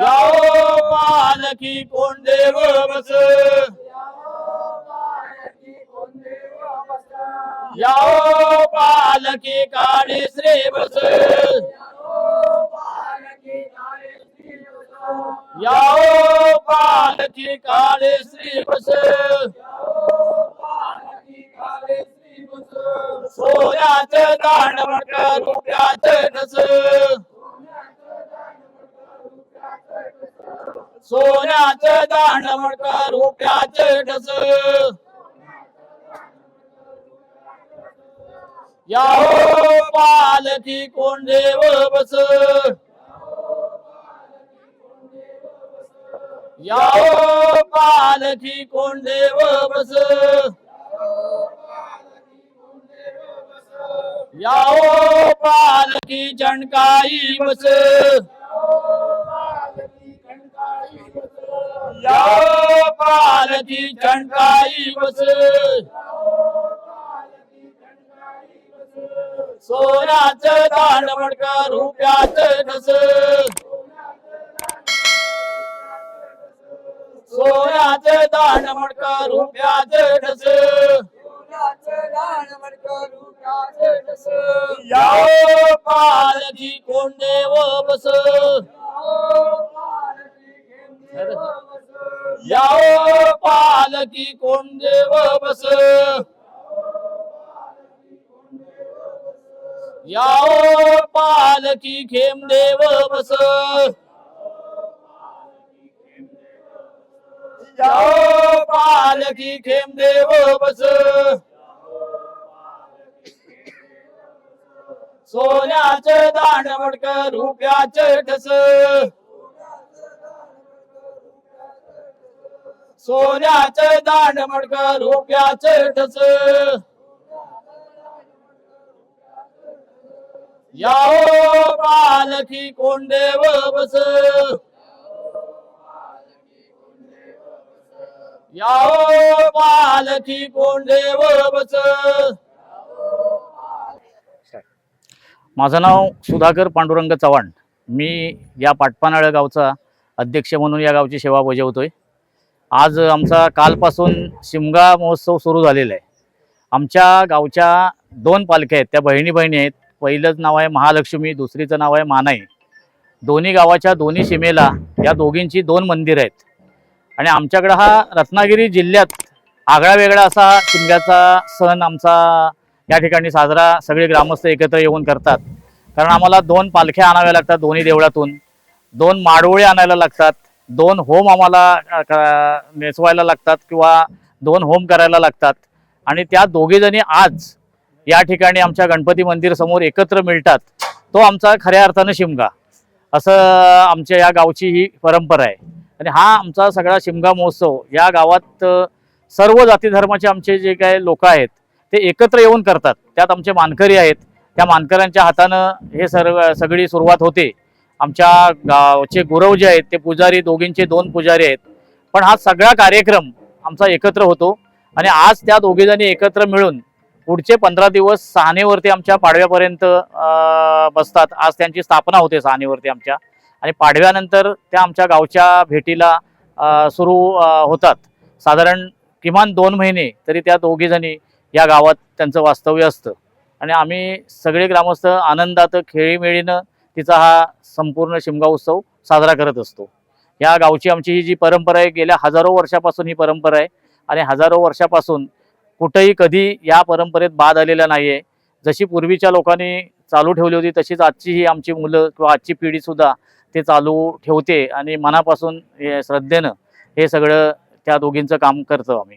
याओ पालखी कोण देव बस। याओ पालखी काळे श्री बस। याओ पालखी काळे श्री बस। सोयाच दांडवट रुपयाच नस सोन्याचं दांडवट रुपयाचं ढस. याहो पालखी कोण देव बस. याहो पालखी कोण देव बस. याओ पालखी चणकाई बस. याओ पालखी चंडाई बस। सोन्याच दांड मडका रुपयाचं ढस सोन्याचं दांड मडका रुपयाचं ढस याओ पालखी कोण देव बस। याओ पालकी कोण देव बस? याओ पालखी खेम देव बस? याओ पालकी खेम देव बस? सोन्याचं दांड मडक रुपयाचं ठस? सोन्याचं दांड मडक रुपयाचं ठस. याओ पालखी कोण देव बस. याओ पालखी कोण देव बस. माझं नाव सुधाकर पांडुरंग चव्हाण. मी या पाटपानाळ गावचा अध्यक्ष म्हणून या गावची सेवा बजावतोय. आज आमचा कालपासून शिमगा महोत्सव सुरू झालेला आहे. आमच्या गावच्या दोन पालख्या आहेत. त्या बहिणी बहिणी आहेत. पहिलंच नाव आहे महालक्ष्मी दुसरीचं नाव आहे मानाई. दोन्ही गावाच्या दोन्ही सीमेला या दोघींची दोन मंदिरं आहेत. आणि आमच्याकडं हा रत्नागिरी जिल्ह्यात आगळा वेगळा असा शिमग्याचा सण आमचा या ठिकाणी साजरा सगळे ग्रामस्थ एकत्र येऊन करतात. कारण आम्हाला दोन पालख्या आणाव्या लागतात दोन्ही देवळातून. दोन माडोळे आणायला लागतात. दोन होम आम्हाला क- नेसवायला लागतात किंवा दोन होम करायला लागतात. आणि त्या दोघीजणी आज या ठिकाणी आमच्या गणपती मंदिर समोर एकत्र मिळतात. तो आमचा खऱ्या अर्थानं शिमगा. असं आमच्या या गावची ही परंपरा आहे. आणि हा आमचा सगळा शिमगा महोत्सव या गावात सर्व जाती धर्माचे आमचे जे काही लोक आहेत ते एकत्र येऊन करतात. त्यात आमचे मानकरी आहेत. त्या मानकऱ्यांच्या हातानं हे सर्व सगळी सुरुवात होते. आमच्या गावचे गुरव जे आहेत ते पुजारी दोघींचे दोन पुजारी आहेत. पण हा सगळा कार्यक्रम आमचा एकत्र होतो आणि आज त्या दोघीजणी एकत्र मिळून पुढचे पंधरा दिवस सहानेवरती आमच्या पाडव्यापर्यंत बसतात. आज त्यांची स्थापना होते सहानेवरती आमच्या. आणि पाडव्यानंतर त्या आमच्या गावच्या भेटीला सुरू होतात. साधारण किमान दोन महिने तरी त्या दोघीजणी या गावात त्यांचं वास्तव्य असतं. आणि आम्ही सगळे ग्रामस्थ आनंदात खेळीमेळीनं तिचा हा संपूर्ण शिमगा उत्सव साजरा करत असतो. या गावची आमची ही जी परंपरा आहे गेल्या हजारो वर्षापासून ही परंपरा आहे आणि हजारो वर्षापासून कुठंही कधी या परंपरेत बाद आलेला नाही आहे जशी पूर्वीच्या लोकांनी चालू ठेवली होती तशीच आजची ही आमची मुलं किंवा आजची पिढीसुद्धा ते चालू ठेवते आणि मनापासून हे श्रद्धेनं हे सगळं त्या दोघींचं काम करतो आम्ही.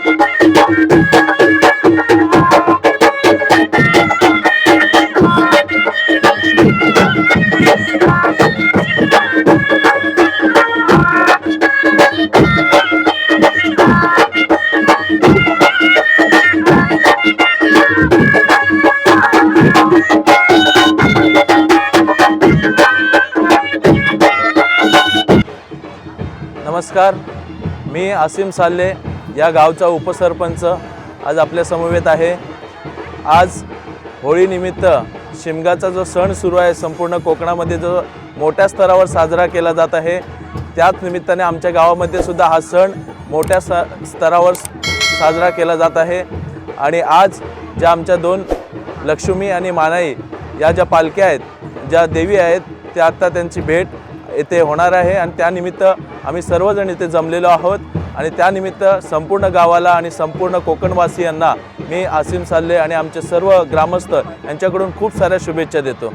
नमस्कार. मी आसिम साल्ले या गावचा उपसरपंच आज आपल्या समवेत आहे. आज होळीनिमित्त शिमगाचा जो सण सुरू आहे संपूर्ण कोकणामध्ये जो मोठ्या स्तरावर साजरा केला जात आहे त्याच निमित्ताने आमच्या गावामध्ये सुद्धा हा सण मोठ्या स स्तरावर साजरा केला जात आहे. आणि आज ज्या आमच्या दोन लक्ष्मी आणि मानाई या ज्या पालख्या आहेत ज्या देवी आहेत त्या आत्ता त्यांची भेट येथे होणार आहे आणि त्यानिमित्त आम्ही सर्वजण इथे जमलेलो आहोत. आणि त्यानिमित्त संपूर्ण गावाला आणि संपूर्ण कोकणवासियांना मी आसिम साल्ले आणि आमचे सर्व ग्रामस्थ यांच्याकडून खूप साऱ्या शुभेच्छा देतो.